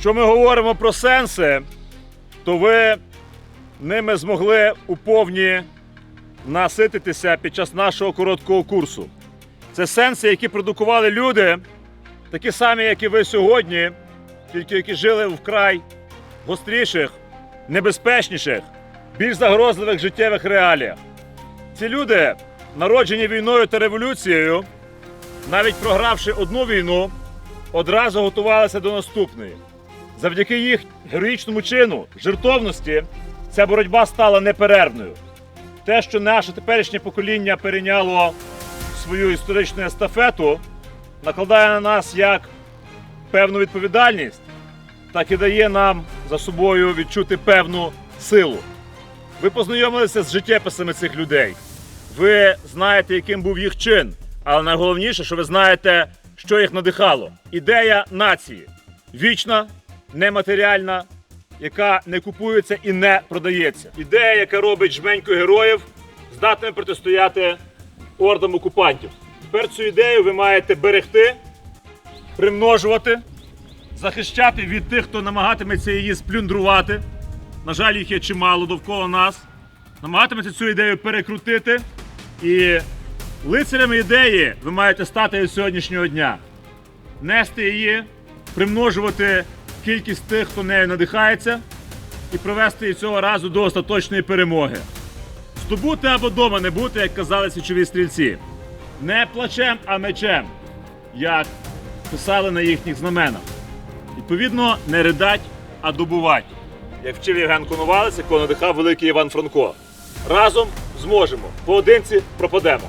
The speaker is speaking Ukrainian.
Що ми говоримо про сенси, то ви ними змогли уповні насититися під час нашого короткого курсу. Це сенси, які продукували люди, такі самі, як і ви сьогодні, тільки які жили в край гостріших, небезпечніших, більш загрозливих життєвих реаліях. Ці люди, народжені війною та революцією, навіть програвши одну війну, одразу готувалися до наступної. Завдяки їх героїчному чину, жертовності, ця боротьба стала неперервною. Те, що наше теперішнє покоління перейняло свою історичну естафету, накладає на нас як певну відповідальність, так і дає нам за собою відчути певну силу. Ви познайомилися з життєписами цих людей. Ви знаєте, яким був їх чин, але найголовніше, що ви знаєте, що їх надихало. Ідея нації вічна, нематеріальна, яка не купується і не продається. Ідея, яка робить жменьку героїв, здатними протистояти ордам окупантів. Тепер цю ідею ви маєте берегти, примножувати, захищати від тих, хто намагатиметься її сплюндрувати. На жаль, їх є чимало довкола нас. Намагатиметься цю ідею перекрутити. І лицарями ідеї ви маєте стати від сьогоднішнього дня. Нести її, примножувати кількість тих, хто нею надихається, і привести її цього разу до остаточної перемоги. Здобути або дома не бути, як казали січові стрільці. Не плачем, а мечем, як писали на їхніх знаменах. Відповідно, не ридать, а добувать. Як вчив Євген Конувалець, якого надихав великий Іван Франко. Разом зможемо, поодинці пропадемо.